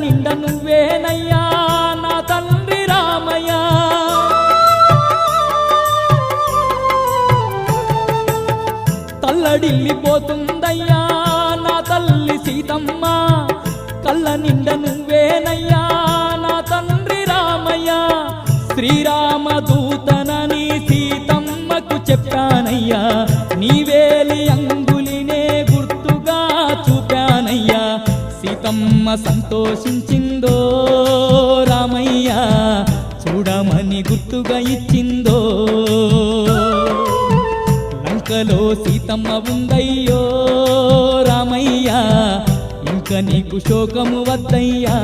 నిండ నువ్వేనయ్యా నా తండ్రి రామయ్య. తల్లడిల్లిపోతుందయ్యా నా తల్లి సీతమ్మ. కళ్ళ నిండ నువ్వేనయ్యా నా తండ్రి రామయ్య. శ్రీరామదూతనని సీతమ్మకు చెప్పానయ్యా నీవేలి అంగ సీతమ్మ సంతోషించిందో రామయ్య చూడమని గుర్తుగా ఇచ్చిందో. లంకలో సీతమ్మ ఉందయ్యో రామయ్య ఇంక నీకు శోకము వద్దయ్యా.